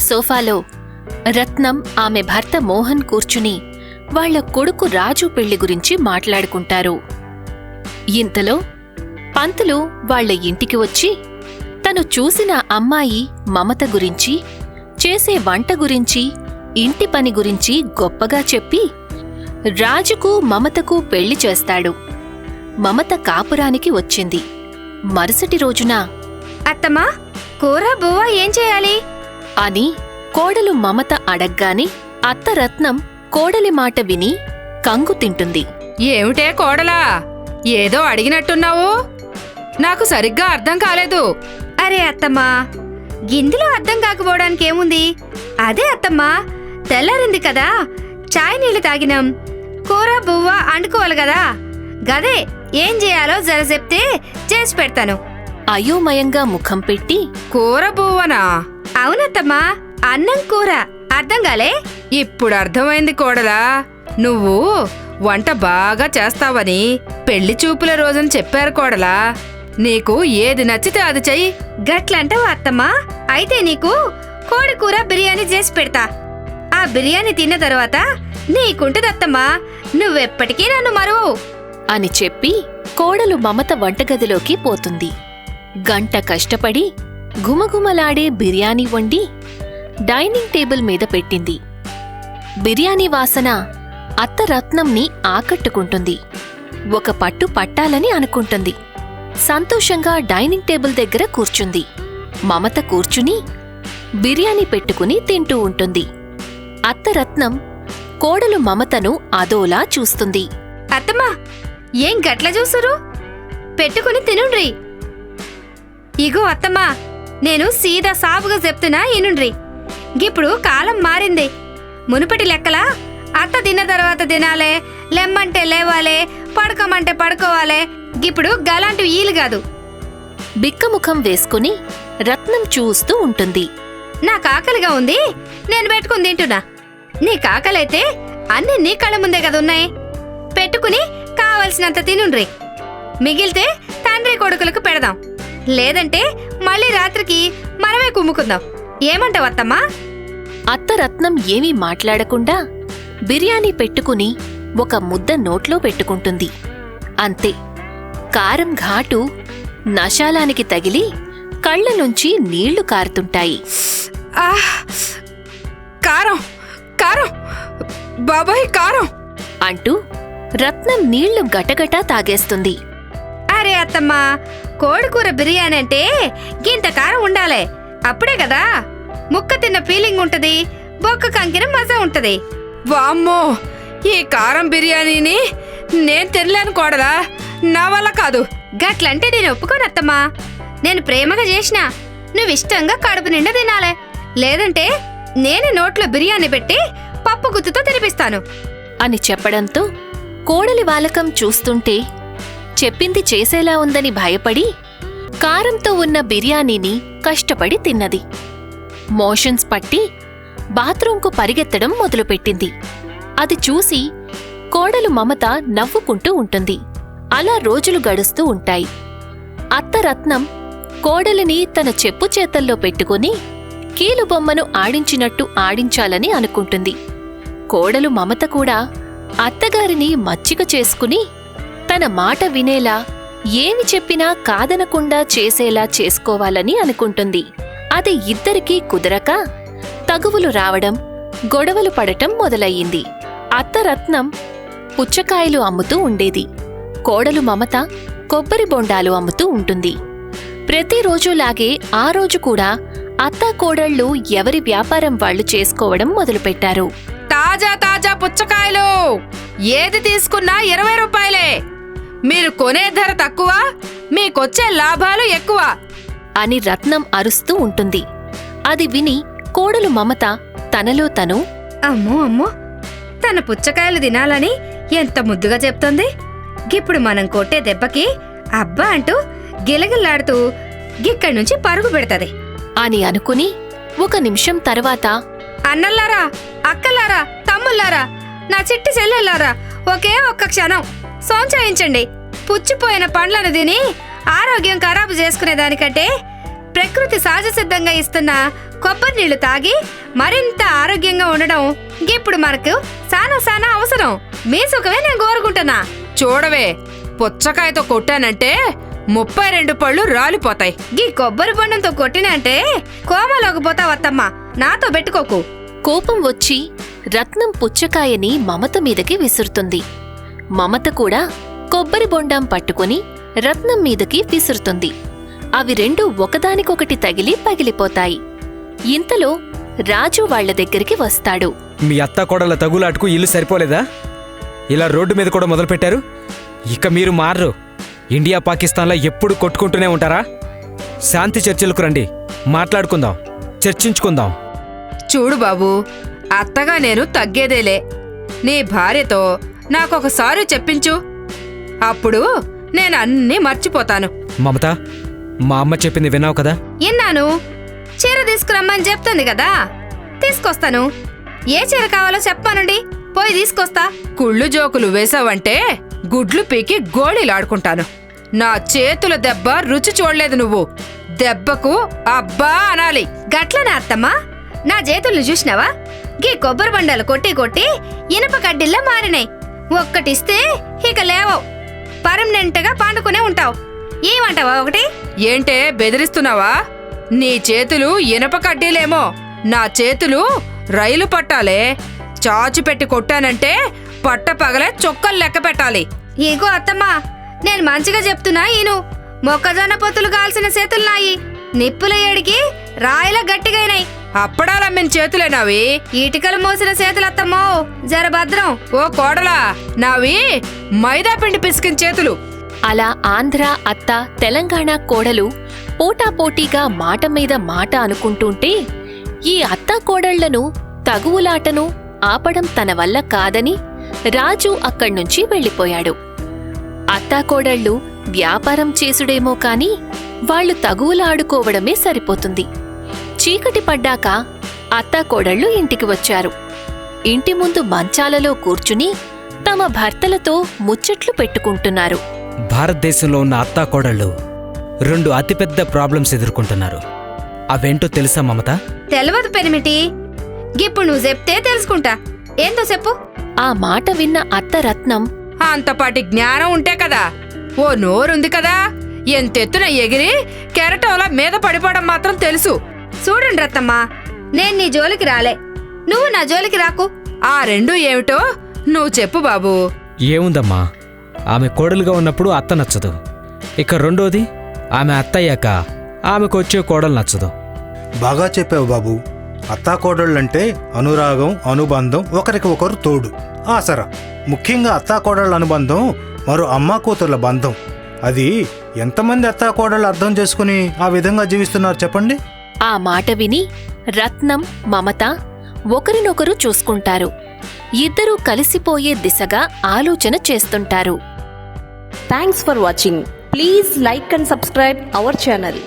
సోఫాలో రత్నం ఆమె భర్త మోహన్ కూర్చుని వాళ్ళ కొడుకు రాజు పెళ్ళి గురించి మాట్లాడుకుంటారు. ఇంతలో పంతులు వాళ్ళ ఇంటికి వచ్చి తను చూసిన అమ్మాయి మమత గురించి చేసే వంట గురించి ఇంటి పని గురించి గొప్పగా చెప్పి రాజుకు మమతకు పెళ్ళి చేస్తాడు. మమత కాపురానికి వచ్చింది. మరుసటి రోజున అత్తమ్మా కూర బువ్వ ఏం చేయాలి? అని కోడలు మమత అడగ్గానే అత్తరత్నం కోడలి మాట విని కంగు తింటుంది. ఏమిటే కోడలా? ఏదో అడిగినట్టున్నావు? నాకు సరిగ్గా అర్థం కాలేదు. అరే అత్తమ్మా గిందిలో అర్థం కాకపోవడానికి ఏముంది? అదే అత్తమ్మా తెల్లారింది కదా చాయ్ నీళ్ళు తాగినాం. కూర బువ్వ అండుకోవాలి కదా. గదే ఏం చేయాలో జర చెప్తే చేసి పెడతాను. అయోమయంగా ముఖం పెట్టి కూర బువ్వనా? అవునత్తమ్మా అన్నం కూర. అర్థం కాలే? ఇప్పుడు అర్థమైంది కోడలా. నువ్వు వంట బాగా చేస్తావని పెళ్ళి చూపుల రోజున చెప్పారు కోడలా. నీకు ఏది నచ్చితే అది చెయ్యి. గట్లంటావా అత్తమ్మా. అయితే నీకు కోడి కూర బిర్యానీ చేసి పెడతా. ఆ బిర్యానీ తిన్న తర్వాత నీకుంటదత్తమ్మా. నువ్వెప్పటికీ నన్ను మరువు అని చెప్పి కోడలు మమత వంటగదిలోకి పోతుంది. గంట కష్టపడి గుమగుమలాడే బిర్యానీ వండి డైనింగ్ టేబుల్ మీద పెట్టింది. బిర్యానీ వాసన అత్త రత్నంని ఆకట్టుకుంటుంది. ఒక పట్టు పట్టాలని అనుకుంటుంది. సంతోషంగా డైనింగ్ టేబుల్ దగ్గర కూర్చుంది. మమత కూర్చుని బిర్యానీ పెట్టుకుని తింటూ ఉంటుంది. అత్తరత్నం కోడలు మమతను అదోలా చూస్తుంది. అత్తమ్మా ఏం గట్ల చూసురు పెట్టుకుని తినుండ్రి. ఇగో అత్తమ్మా నేను సీదా సాపుగా చెప్తున్నా ఇనుండ్రి. గిప్పుడు కాలం మారింది. మునుపటి లెక్కలా అత్త తిన్న తర్వాత తినాలే లెమ్మంటే లేవాలే పడుకోమంటే పడుకోవాలే గిప్పుడు గలాంటి ఈలు కాదు. బిక్కముఖం వేసుకుని రత్నం చూస్తూ ఉంటుంది. నాకు ఆకలిగా ఉంది నేను పెట్టుకుని తింటున్నా. నీ కాకలైతే అన్ని నీ కళ్ళ ముందే కదా ఉన్నాయి. పెట్టుకుని కావలసినంత తినుండ్రి. మిగిలితే తండ్రి కొడుకులకు పెడదాం. లేదంటే మళ్ళీ రాత్రికి మనమే కుమ్ముకుందాం. ఏమంటావు అత్తమ్మా? అత్తరత్నం ఏమీ మాట్లాడకుండా బిర్యానీ పెట్టుకుని ఒక ముద్ద నోట్లో పెట్టుకుంటుంది. అంతే. కారం ఘాటు నశాలానికి తగిలి కళ్ళ నుంచి నీళ్ళు కారుతుంటాయి! కారం కారం బాబాయ్ కారం! అంటూ రత్నం నీళ్ళు గటగటా తాగేస్తుంది. అరే అత్తమ్మా. కోడికూర బిర్యానీ అంటే గింత కారం ఉండాలే. అప్పుడే కదా. ముక్క తిన్న ఫీలింగ్ ఉంటది. బొక్క కంకిన మజా ఉంటది. వామ్మో ఈ కారం బిర్యానీని నేను తినలేను కోడలా. నా వల్ల కాదు. గట్లంటే నేను ఒప్పుకోను అత్తమ్మా. నేను ప్రేమగా చేసిన నువ్వు ఇష్టంగా కడుపు నిండా తినాలే. లేదంటే నేను నోట్లో బిర్యానీ పెట్టి పప్పు గుత్తుతో తినిపిస్తాను. అని చెప్పడంతో కోడలి వాలకం చూస్తుంటే చెప్పింది చేసేలా ఉందని భయపడి కారంతో ఉన్న బిర్యానీని కష్టపడి తిన్నది. మోషన్స్ పట్టి బాత్రూంకు పరిగెత్తడం మొదలుపెట్టింది. అది చూసి కోడలు మమత నవ్వుకుంటూ ఉంటుంది. అలా రోజులు గడుస్తూ ఉంటాయి. అత్తరత్నం కోడలిని తన చెప్పు చేతల్లో పెట్టుకుని కీలుబొమ్మను ఆడించినట్టు ఆడించాలని అనుకుంటుంది. కోడలు మమత కూడా అత్తగారిని మచ్చిక చేసుకుని తన మాట వినేలా ఏమి చెప్పినా కాదనకుండా చేసేలా చేసుకోవాలని అనుకుంటుంది. అది ఇద్దరికీ కుదరక తగువులు రావడం గొడవలు పడటం మొదలయ్యింది. అత్తరత్నం పుచ్చకాయలు అమ్ముతూ ఉండేది. కోడలు మమత కొబ్బరి బొండాలు అమ్ముతూ ఉంటుంది. ప్రతిరోజులాగే ఆ రోజు కూడా అత్తా కోడళ్ళు ఎవరి వ్యాపారం వాళ్ళు చేసుకోవడం మొదలుపెట్టారు. తాజా తాజా పుచ్చకాయలు! ఏది తీసుకున్నా ఇరవై రూపాయలే! మీరు కొనే ధర తక్కువ మీకొచ్చే లాభాలు ఎక్కువ అని రత్నం అరుస్తూ ఉంటుంది. అది విని కోడలు మమత తనలో తను అమ్మో అమ్మో తన పుచ్చకాయలు తినాలని ఎంత ముద్దుగా చెప్తోంది. గిప్పుడు మనం కొట్టే దెబ్బకి అబ్బా అంటూ గిలగిల్లాడుతూ గిక్కడి నుంచి పరుగు పెడతది. అని అనుకుని ఒక నిమిషం తర్వాత అన్నల్లారా అక్కలారా తమ్ముళ్ళారా నా చిట్టి చెల్లెల్లారా ఒకే ఒక్క క్షణం. సోంచాయించండి. పుచ్చిపోయిన పండ్లను తిని ఆరోగ్యం ఖరాబు చేసుకునే దానికంటే ప్రకృతి సహజ సిద్ధంగా ఇస్తున్న కొబ్బరి నీళ్ళు తాగి మరింత ఆరోగ్యంగా ఉండడం ఇప్పుడు మనకు సానా సానా అవసరం. మీ సుఖమే నేను కోరుకుంటున్నా. చూడవే పుచ్చకాయతో కొట్టానంటే ముప్పై రెండు పళ్ళు రాలిపోతాయి. గీ కొబ్బరి బొండంతో కొట్టినంటే కోమలోకి పోతావు అత్తమ్మ. నాతో పెట్టుకోకు. కోపం వచ్చి రత్నం పుచ్చకాయని మమత మీదకి విసురుతుంది. మమత కూడా కొబ్బరి బొండాం పట్టుకుని రత్నం మీదకి విసురుతుంది. అవి రెండు ఒకదానికొకటి తగిలి పగిలిపోతాయి. ఇంతలో రాజు వాళ్ళ దగ్గరికి వస్తాడు. మీ అత్త కోడల తగులాటకు ఇల్లు సరిపోలేదా? ఇలా రోడ్డు మీద కూడా మొదలుపెట్టారు? ఇక మీరు మారరు. ఇండియా పాకిస్తాన్లో ఎప్పుడు కొట్టుకుంటూనే ఉంటారా? శాంతి చర్చలకు రండి. మాట్లాడుకుందాం. చర్చించుకుందాం. చూడు బాబు అత్తగా నేను తగ్గేదేలే. నీ భార్యతో నాకొకసారి చెప్పించు. అప్పుడు నేను అన్నీ మర్చిపోతాను. మమత మా అమ్మ చెప్పింది విన్నావు కదా? విన్నాను. చీర తీసుకురమ్మని చెప్తుంది కదా? తీసుకొస్తాను. ఏ చీర కావాలో చెప్పానండి పోయి తీసుకొస్తా. కుళ్ళు జోకులు వేసావంటే గుడ్లు పీకి గోళీలాడుకుంటాను నా చేతుల దెబ్బ రుచి చూడలేదు నువ్వు. దెబ్బకు అబ్బా అనాలి. గట్లనే అత్తమ్మా? నా చేతుల్ని చూసినావా? గీ కొబ్బరి బండాలు కొట్టి కొట్టి ఇనుప కడ్డిల్లా మారినాయి. ఒక్కటిస్తే ఇక లేవవు. పర్మనెంట్గా పండుకునే ఉంటావు. ఏమంటావా ఒకటి? ఏంటే బెదిరిస్తున్నావా? నీ చేతులు ఇనప కడ్డీలేమో. నా చేతులు రైలు పట్టాలే. చాచి పెట్టి కొట్టానంటే పట్ట పగలే చొక్కలు లెక్క పెట్టాలి. ఇగో అత్తమ్మా నేను మంచిగా చెప్తున్నా ఈను. మొక్కజొన్న పొత్తులు కాల్సిన చేతులు నాయి. నిప్పుల ఏడికి రాయిల గట్టిగైనాయి. అప్పడాలమ్మిన చేతులేనావి ఇటుకలు మోసిన చేతులత్తమ్మో. జర భద్రం. ఓ కోడలా. నావి మైదా పిండి పిసికిన చేతులు. అలా ఆంధ్ర అత్త తెలంగాణ కోడలు పోటాపోటీగా మాట మీద మాట అనుకుంటుంటే ఈ అత్తా కోడళ్ళను తగువులాటను ఆపడం తన వల్ల కాదని రాజు అక్కడ్నుంచి వెళ్ళిపోయాడు. అత్తాకోడళ్ళు వ్యాపారం చేసుడేమో కాని వాళ్ళు తగువులాడుకోవడమే సరిపోతుంది. చీకటి పడ్డాక అత్తాకోడళ్ళు ఇంటికి వచ్చారు. ఇంటి ముందు మంచాలలో కూర్చుని తమ భర్తలతో ముచ్చట్లు పెట్టుకుంటున్నారు. భారతదేశంలో ఉన్న అత్తా కోడళ్ళు రెండు అతిపెద్ద ప్రాబ్లమ్స్ ఎదుర్కొంటున్నారు. అవేంటో తెలుసా మమత? తెలియదు పెనిమిటి ఇప్పుడు నువ్వు చెప్తే తెలుసుకుంటా. ఏందో చెప్పు. ఆ మాట విన్న అత్త రత్నం అంతపాటి జ్ఞానం ఉంటే కదా ఓ నోరుంది కదా. ఎంతెత్తున ఎగిరి కెరటంలా మీద పడిపోవడం మాత్రం తెలుసు. చూడండి రత్తమ్మా నేను నీ జోలికి రాలే. నువ్వు నా జోలికి రాకు. ఆ రెండు ఏమిటో నువ్వు చెప్పు బాబు. ఏముందమ్మా? ఆమె కోడలుగా ఉన్నప్పుడు అత్త నచ్చదు. ఇక రెండోది ఆమె అత్తయ్యాక ఆమెకు వచ్చే కోడలు నచ్చదు. బాగా చెప్పావు బాబు. అత్తాకోడళ్ళంటే అనురాగం అనుబంధం ఒకరికి ఒకరు తోడు ఆసరా. ముఖ్యంగా అత్తాకోడళ్ళ అనుబంధం మరో అమ్మా కూతుర్ల బంధం. అది ఎంతమంది అత్తాకోడళ్ళు అర్థం చేసుకుని ఆ విధంగా జీవిస్తున్నారు చెప్పండి? ఆ మాట విని రత్నం మమత ఒకరినొకరు చూసుకుంటారు. ఇద్దరూ కలిసిపోయే దిశగా ఆలోచన చేస్తుంటారు. Thanks for watching please like and subscribe our channel